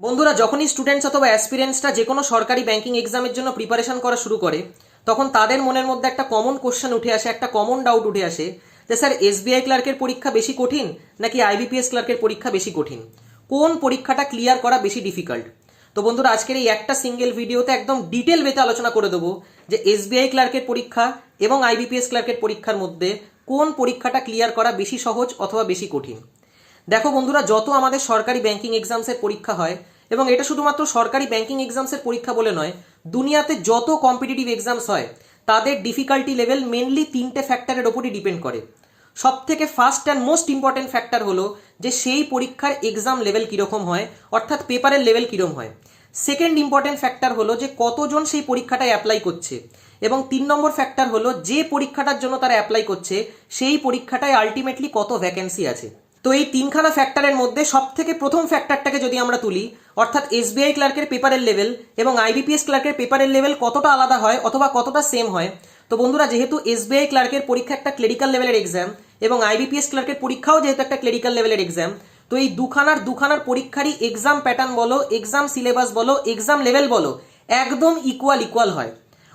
বন্ধুরা, যখনই স্টুডেন্টস অথবা অ্যাসপিরেন্টসরা যে কোনো সরকারি ব্যাংকিং এক্সামের জন্য প্রিপারেশন করা শুরু করে, তখন তাদের মনের মধ্যে একটা কমন কোশ্চেন উঠে আসে, একটা কমন ডাউট উঠে আসে যে, স্যার এসবিআই ক্লার্কের পরীক্ষা বেশি কঠিন নাকি আইবিপিএস ক্লার্কের পরীক্ষা বেশি কঠিন? কোন পরীক্ষাটা ক্লিয়ার করা বেশি ডিফিকাল্ট তো বন্ধুরা, আজকের এই একটা সিঙ্গেল ভিডিওতে একদম ডিটেল বেতে আলোচনা করে দেবো যে এসবিআই ক্লার্কের পরীক্ষা এবং আইবিপিএস ক্লার্কের পরীক্ষার মধ্যে কোন পরীক্ষাটা ক্লিয়ার করা বেশি সহজ অথবা বেশি কঠিন। দেখো বন্ধুরা, যত আমাদের সরকারি ব্যাংকিং এক্সামসের পরীক্ষা হয়, এবং এটা শুধুমাত্র সরকারি ব্যাংকিং এক্সামসের পরীক্ষা বলে নয়, দুনিয়াতে যত কম্পিটিটিভ এক্সামস হয়, তাদের ডিফিকাল্টি লেভেল মেনলি তিনটে ফ্যাক্টরের ওপরই ডিপেন্ড করে। সব থেকে first and most important factor হলো যে সেই পরীক্ষার এক্সাম লেভেল কীরকম হয়, অর্থাৎ পেপারের লেভেল কীরকম হয়। সেকেন্ড ইম্পর্টেন্ট ফ্যাক্টর হলো যে কতজন সেই পরীক্ষাটায় অ্যাপ্লাই করছে, এবং তিন নম্বর ফ্যাক্টর হলো যে পরীক্ষাটার জন্য তারা অ্যাপ্লাই করছে, সেই পরীক্ষাটায় আলটিমেটলি কত ভ্যাকেন্সি আছে। তো এই তিনখানা ফ্যাক্টরের মধ্যে সব থেকে প্রথম ফ্যাক্টরটাকে যদি আমরা তুলি, অর্থাৎ এসবিআই ক্লার্কের পেপারের লেভেল এবং আইবিপিএস ক্লার্কের পেপারের লেভেল কতটা আলাদা হয় অথবা কতটা সেম হয়, তো বন্ধুরা যেহেতু এসবিআই ক্লার্কের পরীক্ষা একটা ক্লেরিক্যাল লেভেলের এক্সাম এবং আইবিপিএস ক্লার্কের পরীক্ষাও যেহেতু একটা ক্লেরিক্যাল লেভেলের এক্সাম তো এই দুখানার দুখানার পরীক্ষারই এক্সাম প্যাটার্ন বলো এক্সাম সিলেবাস বলো এক্সাম লেভেল বলো, একদম ইকুয়াল ইকুয়াল হয়।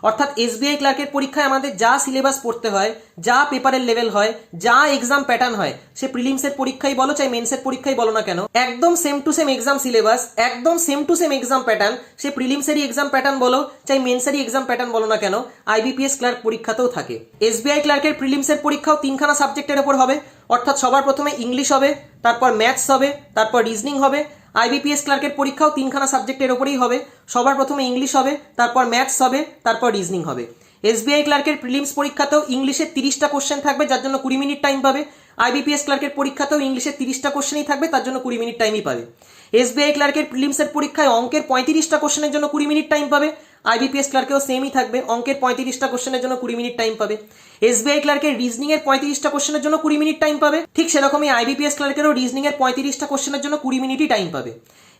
অর্থাৎ এসবিআই ক্লার্কের পরীক্ষায় আমাদের যা সিলেবাস পড়তে হয়, যা পেপারের লেভেল হয়, যা এক্সাম প্যাটার্ন হয়, সে প্রিলিমসের পরীক্ষাই বলো চাই মেন্সের পরীক্ষাই বলো না কেন, একদম same to same exam syllabus, একদম same to same exam pattern, সে প্রিলিমসেরই এক্সাম প্যাটার্ন বলো চাই মেন্সেরই এক্সাম প্যাটার্ন বলো না কেন, আইবিপিএস ক্লার্ক পরীক্ষাতেও থাকে। এসবিআই ক্লার্কের প্রিলিমসের পরীক্ষাও তিনখানা সাবজেক্টের ওপর হবে, অর্থাৎ সবার প্রথমে ইংলিশ হবে, তারপর ম্যাথস হবে, তারপর রিজনিং হবে আইবিপিএস ক্লার্কের পরীক্ষাও তিনখানা সাবজেক্টের ওপরেই হবে। সবার প্রথমে ইংলিশ হবে, তারপর ম্যাথস হবে, তারপর রিজনিং হবে। এসবিআই ক্লার্কের প্রিলিমস পরীক্ষাতেও ইংলিশের তিরিশটা কোশ্চেন থাকবে, যার জন্য কুড়ি মিনিট টাইম পাবে। আইবিপিএস ক্লার্কের পরীক্ষাতেও ইংলিশের তিরিশটা কোশ্চেনই থাকবে, তার জন্য কুড়ি মিনিট টাইমই পাবে। এসবিআই ক্লার্কের প্রিলিমসের পরীক্ষায় অঙ্কের পঁয়ত্রিশটা কোশ্চেনের জন্য কুড়ি মিনিট টাইম পাবে। আইবিপিএস ক্লার্কেও সেমই থাকবে। অঙ্কের পঁয়ত্রিশটা কোশ্চেনের জন্য কুড়ি মিনিট টাইম পাবে। এসবিআই ক্লার্কের এর পঁয়ত্রিশটা কোশ্চেনের জন্য কুড়ি মিনিট টাইম পাবে। ঠিক সেরকমই আইবিপিএস ক্লার্কেরও রিজনিং এর পঁয়ত্রিশটা কোশ্চেনের জন্য কুড়ি মিনিটই টাইম পাবে।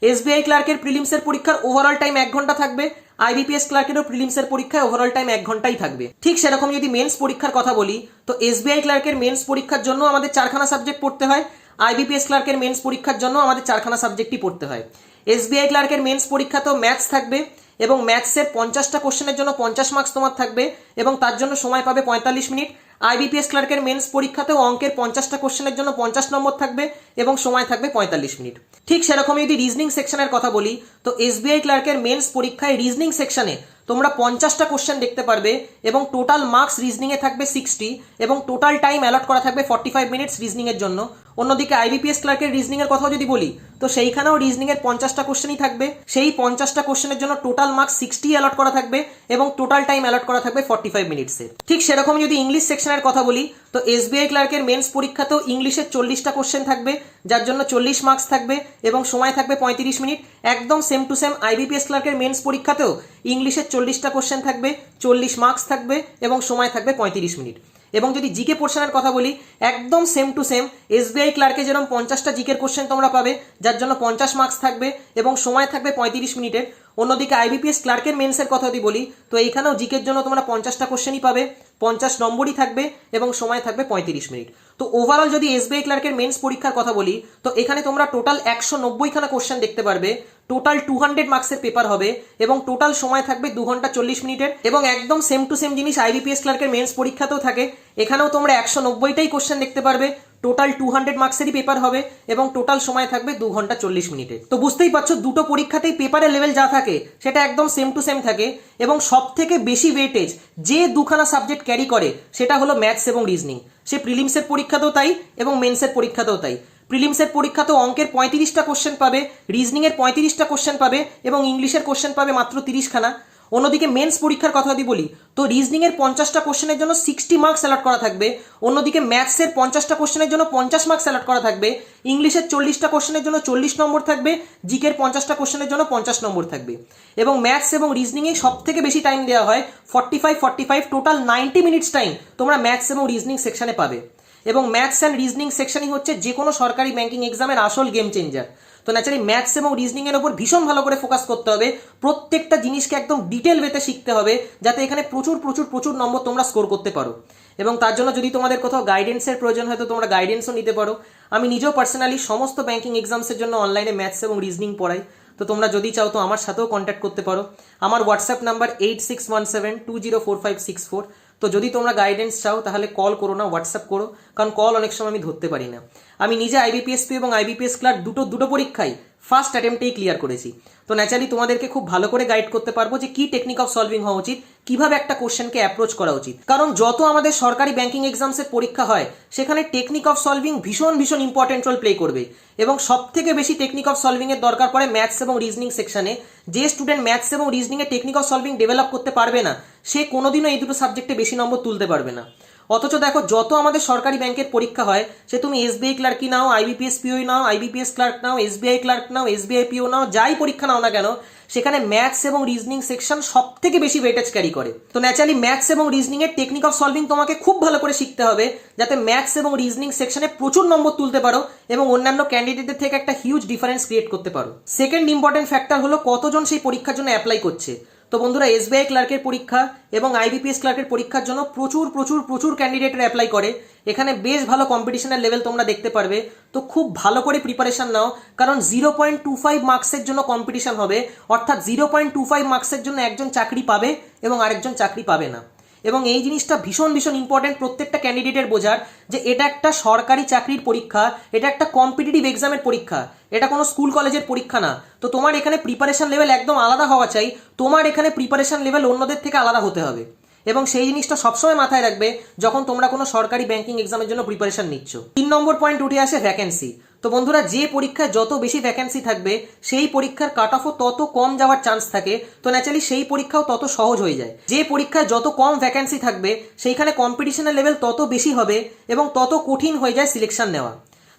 এসবিআই ক্লার্কের প্রিলিমসের পরীক্ষার ওভারঅল টাইম এক ঘণ্টা থাকবে। আইবিপিএস ক্লার্কেরও প্রিলিমসের পরীক্ষায় ওভারঅল টাইম এক ঘন্টাই থাকবে। ঠিক সেরকম যদি মেন্স পরীক্ষার কথা বলি, তো এসবিআই ক্লার্কের মেন্স পরীক্ষার জন্য আমাদের চারখানা সাবজেক্ট পড়তে হয়। আইবিপিএস ক্লার্কের মেন্স পরীক্ষার জন্য আমাদের চারখানা সাবজেক্টই পড়তে হয়। এসবিআই ক্লার্কের মেন্স পরীক্ষাতেও ম্যাথস থাকবে এবং ম্যাথসের পঞ্চাশটা কোশ্চেনের জন্য পঞ্চাশ মার্কস তোমার থাকবে এবং তার জন্য সময় পাবে পঁয়তাল্লিশ মিনিট। আইবিপিএস ক্লার্কের মেন্স পরীক্ষাতেও অঙ্কের পঞ্চাশটা কোশ্চেনের জন্য পঞ্চাশ নম্বর থাকবে এবং সময় থাকবে পঁয়তাল্লিশ মিনিট। ঠিক সেরকমই যদি রিজনিং সেকশনের কথা বলি, তো এসবিআই ক্লার্কের মেন্স পরীক্ষায় রিজনিং সেকশনে তোমরা পঞ্চাশটা কোশ্চেন দেখতে পারবে এবং টোটাল মার্কস রিজনিংয়ে থাকবে সিক্সটি এবং টোটাল টাইম অ্যালট করা থাকবে ফর্টি ফাইভ মিনিটস রিজনিংয়ের জন্য। অন্যদিকে আইবিপিএস ক্লার্কের রিজনিংয়ের কথাও যদি বলি, তো সেইখানেও রিজনিংয়ের পঞ্চাশটা কোশ্চেনই থাকবে। সেই পঞ্চাশটা কোশ্চেনের জন্য টোটাল মার্কস সিক্সটি অ্যালট করা থাকবে এবং টোটাল টাইম অ্যালট করা থাকবে ফর্টি ফাইভ মিনিটসে ঠিক সেরকম যদি ইংলিশ সেকশনের কথা বলি তো এসবিআই ক্লার্কের মেন্স পরীক্ষাতেও ইংলিশের চল্লিশটা কোশ্চেন থাকবে, যার জন্য চল্লিশ মার্কস থাকবে এবং সময় থাকবে পঁয়ত্রিশ মিনিট। একদম সেম টু সেম আইবিপিএস ক্লার্কের মেন্স পরীক্ষাতেও ইংলিশের চল্লিশটা কোশ্চেন থাকবে, চল্লিশ মার্কস থাকবে এবং সময় থাকবে পঁয়ত্রিশ মিনিট। এবং যদি জিকে পোর্শনের কথা বলি, একদম সেম টু সেম এসবিআই ক্লার্কে যেরকম পঞ্চাশটা জিকের কোশ্চেন তোমরা পাবে, যার জন্য পঞ্চাশ মার্কস থাকবে এবং সময় থাকবে পঁয়ত্রিশ মিনিটের। অন্যদিকে আইবিপিএস ক্লার্কের মেন্সের কথা যদি বলি, তো এইখানেও জিকের জন্য তোমরা পঞ্চাশটা কোশ্চেনই পাবে। পঞ্চাশ নম্বরই থাকবে এবং সময় থাকবে পঁয়ত্রিশ মিনিট। তো ওভারঅল যদি এসবিআই ক্লার্কের মেন্স পরীক্ষার কথা বলি, তো এখানে তোমরা টোটাল একশো নব্বইখানা কোশ্চেন দেখতে পারবে। টোটাল টু হান্ড্রেড মার্কসের পেপার হবে এবং টোটাল সময় থাকবে দু ঘণ্টা চল্লিশ মিনিটের এবং একদম সেম টু সেম জিনিস আইবিপিএস ক্লার্কের মেন্স পরীক্ষাতেও থাকে। এখানেও তোমরা একশো নব্বইটাই কোশ্চেন দেখতে পারবে। টোটাল টু হান্ড্রেড মার্কসেরই পেপার হবে এবং টোটাল সময় থাকবে দু ঘণ্টা চল্লিশ মিনিটে। তো বুঝতেই পারছ, দুটো পরীক্ষাতেই পেপারের লেভেল যা থাকে, সেটা একদম সেম টু সেম থাকে এবং সব থেকে বেশি ওয়েটেজ যে দুখানা সাবজেক্ট ক্যারি করে, সেটা হলো ম্যাথস এবং রিজনিং সে প্রিলিমসের পরীক্ষাতেও তাই এবং মেন্সের পরীক্ষাতেও তাই। প্রিলিমসের পরীক্ষাতেও অঙ্কের পঁয়ত্রিশটা কোশ্চেন পাবে রিজনিংয়ের পঁয়ত্রিশটা কোশ্চেন পাবে এবং ইংলিশের কোশ্চেন পাবে মাত্র তিরিশখানা। অন্যদিকে মেন্স পরীক্ষার কথা যদি বলি, তো রিজনিংয়ের পঞ্চাশটা কোশ্চেনের জন্য সিক্সটি মার্কস অ্যালট করা থাকবে। অন্যদিকে ম্যাথসের পঞ্চাশটা কোশ্চেনের জন্য পঞ্চাশ মার্কস অ্যালট করা থাকবে। ইংলিশের চল্লিশটা কোশ্চেনের জন্য চল্লিশ নম্বর থাকবে। জিকের পঞ্চাশটা কোশ্চেনের জন্য পঞ্চাশ নম্বর থাকবে। এবং ম্যাথস এবং রিজনিংয়ে সব থেকে বেশি টাইম দেওয়া হয় forty five forty five total ninety minutes time তোমরা ম্যাথস এবং রিজনিং সেকশনে পাবে। এবং ম্যাথস অ্যান্ড রিজনিং সেকশনই হচ্ছে যে কোনো সরকারি ব্যাংকিং এক্সামের আসল গেম চেঞ্জার তো ন্যাচারালি ম্যাথস এবং রিজনিং এর উপর ভীষণ ভালো করে ফোকাস করতে হবে। প্রত্যেকটা জিনিসকে একদম ডিটেল ওয়েতে শিখতে হবে, যাতে এখানে প্রচুর প্রচুর প্রচুর নম্বর তোমরা স্কোর করতে পারো। এবং তার জন্য যদি তোমাদের কোথাও গাইডেন্সের প্রয়োজন হয়, তো তোমরা গাইডেন্সও নিতে পারো। আমি নিজেও পার্সোনালি সমস্ত ব্যাংকিং এক্সামসের জন্য অনলাইনে ম্যাথস এবং রিজনিং পড়াই। তো তোমরা যদি চাও, তো আমার সাথেও কন্ট্যাক্ট করতে পারো। আমার WhatsApp number eight six one seven two zero four five six four তো যদি তোমরা গাইডেন্স চাও, তাহলে কল করো না হোয়াটসঅ্যাপ করো। কারণ কল অনেক সময় আমি ধরতে পারি না। আমি নিজে আইবিপিএসপি এবং আইবিপিএস ক্লার্ক দুটো দুটো পরীক্ষাই ফার্স্ট অ্যাটেম্পটেই ক্লিয়ার করেছি। তো ন্যাচারালি তোমাদেরকে খুব ভালো করে গাইড করতে পারব যে কি টেকনিক অফ সলভিং হওয়া উচিত, কীভাবে একটা কোশ্চেনকে অ্যাপ্রোচ করা উচিত। কারণ যত আমাদের সরকারি ব্যাংকিং এক্সামসের পরীক্ষা হয়, সেখানে টেকনিক অফ সলভিং ভীষণ ভীষণ ইম্পর্টেন্ট রোল প্লে করবে। এবং সব থেকে বেশি টেকনিক অফ সলভিং এর দরকার পড়ে ম্যাথস এবং রিজনিং সেকশনে যে স্টুডেন্ট ম্যাথস এবং রিজনিং এর টেকনিক অফ সলভিং ডেভেলপ করতে পারবে না, সে কোনোদিনও এই দুটো সাবজেক্টে বেশি নম্বর তুলতে পারবে না। অথচ দেখো, যত আমাদের সরকারি ব্যাংকের পরীক্ষা হয়, সে তুমি এসবিআই ক্লার্কই নাও আইবিপিএস পিও নাও আইবিপিএস ক্লার্ক নাও এসবিআই ক্লার্ক নাও এসবিআই পিও নাও, যাই পরীক্ষা নাও না কেন, সেখানে ম্যাথস এবং রিজনিং সেকশন সব থেকে বেশি ওয়েটেজ ক্যারি করে। তো ন্যাচারালি ম্যাথস এবং রিজনিং এর টেকনিক অফ সলভিং তোমাকে খুব ভালো করে শিখতে হবে, যাতে ম্যাথস এবং রিজনিং সেকশনে প্রচুর নম্বর তুলতে পারো এবং অন্যান্য ক্যান্ডিডেটদের থেকে একটা হিউজ ডিফারেন্স ক্রিয়েট করতে পারো। সেকেন্ড ইম্পর্টেন্ট ফ্যাক্টর হলো কতজন সেই পরীক্ষার জন্য অ্যাপ্লাই করছে। তো বন্ধুরা এসবিআই ক্লার্কের পরীক্ষা এবং আইবিপিএস ক্লার্কের পরীক্ষার জন্য প্রচুর প্রচুর প্রচুর ক্যান্ডিডেটের অ্যাপ্লাই করে। এখানে বেশ ভালো কম্পিটিশনের লেভেল তোমরা দেখতে পারবে। তো খুব ভালো করে প্রিপারেশন নাও, কারণ জিরো পয়েন্ট টু ফাইভ মার্কসের জন্য কম্পিটিশন হবে। অর্থাৎ জিরো পয়েন্ট টু ফাইভ মার্কসের জন্য একজন চাকরি পাবে এবং আরেকজন চাকরি পাবে না। এবং এই জিনিসটা ভীষণ ভীষণ ইম্পর্টেন্ট প্রত্যেকটা ক্যান্ডিডেটের বোঝার যে এটা একটা সরকারি চাকরির পরীক্ষা, এটা একটা কম্পিটিটিভ এক্সামের পরীক্ষা, এটা কোনো স্কুল কলেজের পরীক্ষা না। তো তোমার এখানে প্রিপারেশন লেভেল একদম আলাদা হওয়া চাই, তোমার এখানে প্রিপারেশন লেভেল অন্যদের থেকে আলাদা হতে হবে। এবং সেই জিনিসটা সবসময় মাথায় রাখবে যখন তোমরা কোনো সরকারি ব্যাংকিং এক্সামের জন্য প্রিপারেশন নিচ্ছ। তিন নম্বর পয়েন্ট উঠে আসে ভ্যাকেন্সি তো বন্ধুরা, যে পরীক্ষায় যত বেশি ভ্যাকেন্সি থাকবে, সেই পরীক্ষার কাট অফও তত কম যাওয়ার চান্স থাকে। তো ন্যাচারালি সেই পরীক্ষাও তত সহজ হয়ে যায়। যে পরীক্ষায় যত কম ভ্যাকেন্সি থাকবে, সেইখানে কম্পিটিশনের লেভেল তত বেশি হবে এবং তত কঠিন হয়ে যায় সিলেকশন নেওয়া।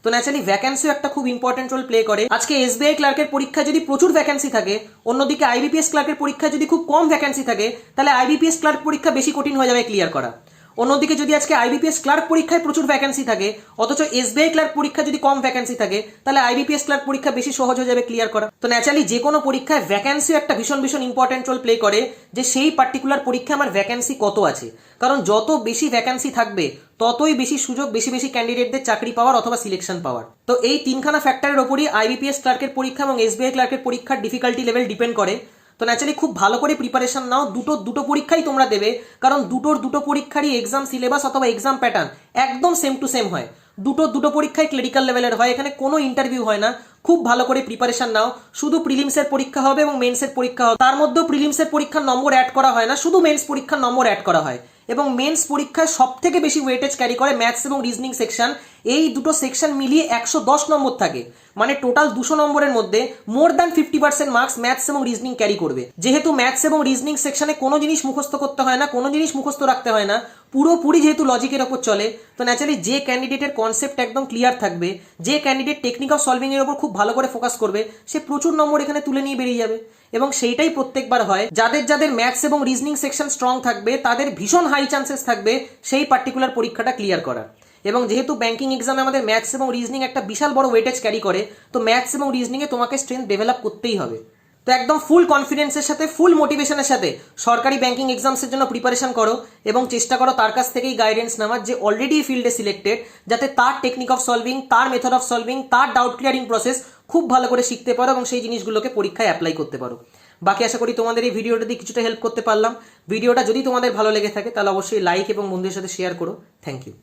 তো ন্যাচারালি ভ্যাকেন্সিও একটা খুব ইম্পর্টেন্ট রোল প্লে করে। আজকে এসবিআই ক্লার্কের পরীক্ষায় যদি প্রচুর ভ্যাকেন্সি থাকে, অন্যদিকে আইবিপিএস ক্লার্কের পরীক্ষায় যদি খুব কম ভ্যাকেন্সি থাকে, তাহলে আইবিপিএস ক্লার্ক পরীক্ষা বেশি কঠিন হয়ে যাবে ক্লিয়ার করা। অন্যদিকে যদি আজকে আইবিপিএস ক্লার্ক পরীক্ষায় প্রচুর ভ্যাকেন্সি থাকে, অথচ এসবিআই ক্লার্ক পরীক্ষা যদি কম ভ্যাকেন্সি থাকে, তাহলে আইবিপিএস ক্লার্ক পরীক্ষা বেশি সহজ হয়ে যাবে ক্লিয়ার করা। তো ন্যাচারালি যে কোনো পরীক্ষায় ভ্যাকেন্সিও একটা ভীষণ ভীষণ ইম্পর্টেন্ট রোল প্লে করে যে সেই পার্টিকুলার পরীক্ষায় আমার ভ্যাকেন্সি কত আছে। কারণ যত বেশি ভ্যাকেন্সি থাকবে, ততই বেশি সুযোগ, বেশি বেশি ক্যান্ডিডেটদের চাকরি পাওয়ার অথবা সিলেকশন পাওয়ার। তো এই তিনখানা ফ্যাক্টরের ওপরই আইবিপিএস ক্লার্কের পরীক্ষা এবং এসবিআই ক্লার্কের পরীক্ষার ডিফিকাল্টি লেভেল ডিপেন্ড করে। তো ন্যাচারালি খুব ভালো করে প্রিপারেশন নাও। দুটো দুটো পরীক্ষাই তোমরা দেবে। কারণ দুটোর দুটো পরীক্ষারই এক্সাম সিলেবাস অথবা এক্সাম প্যাটার্ন একদম সেম টু সেম হয়। দুটো দুটো পরীক্ষাই ক্লিনিক্যাল লেভেলের হয়। এখানে কোনো ইন্টারভিউ হয় না। খুব ভালো করে প্রিপারেশন নাও। শুধু প্রিলিমসের পরীক্ষা হবে এবং মেন্সের পরীক্ষা হবে। তার মধ্যেও প্রিলিমসের পরীক্ষার নম্বর অ্যাড করা হয় না। শুধু মেন্স পরীক্ষার নম্বর অ্যাড করা হয়। এবং মেন্স পরীক্ষায় সব থেকে বেশি ওয়েটেজ ক্যারি করে ম্যাথস এবং রিজনিং সেকশন এই দুটো সেকশন মিলিয়ে একশো দশ নম্বর থাকে। মানে টোটাল দুশো নম্বরের মধ্যে more than fifty percent marks maths এবং রিজনিং ক্যারি করবে। যেহেতু ম্যাথস এবং রিজনিং সেকশনে কোনো জিনিস মুখস্থ করতে হয় না, কোনো জিনিস মুখস্থ রাখতে হয় না, পুরোপুরি যেহেতু লজিকের ওপর চলে, তো ন্যাচারালি যে ক্যান্ডিডেটের কনসেপ্ট একদম ক্লিয়ার থাকবে, যে ক্যান্ডিডেট টেকনিক অফ সলভিং এর ওপর খুব ভালো করে ফোকাস করবে, সে প্রচুর নম্বর এখানে তুলে নিয়ে বেরিয়ে যাবে। এবং সেইটাই প্রত্যেকবার হয়, যাদের যাদের ম্যাথস এবং রিজনিং সেকশন স্ট্রং থাকবে, তাদের ভীষণ হাই চান্সেস থাকবে সেই পার্টিকুলার পরীক্ষাটা ক্লিয়ার করার। এবং যেহেতু ব্যাঙ্কিং এক্সামে আমাদের ম্যাথস এবং রিজনিং একটা বিশাল বড় ওয়েটেজ ক্যারি করে, তো ম্যাথস এবং রিজনিংয়ে তোমাকে স্ট্রেংথ ডেভেলপ করতেই হবে। তো একদম ফুল কনফিডেন্সের সাথে ফুল মোটিভেশনের সাথে সরকারি ব্যাঙ্কিং এক্সামসের জন্য প্রিপারেশন করো এবং চেষ্টা করো তার কাছ থেকেই গাইডেন্স নেওয়ার যে অলরেডি ফিল্ডে সিলেক্টেড যাতে তার টেকনিক অফ সলভিং তার মেথড অফ সলভিং তার ডাউট ক্লিয়ারিং প্রসেস খুব ভালো করে শিখতে পারো এবং সেই জিনিসগুলোকে পরীক্ষায় অ্যাপ্লাই করতে পারো। বাকি আশা করি তোমাদের এই ভিডিওটা দিয়ে কিছুটা হেল্প করতে পারলাম। ভিডিওটা যদি তোমাদের ভালো লেগে থাকে, তাহলে অবশ্যই লাইক এবং বন্ধুদের সাথে শেয়ার করো। Thank you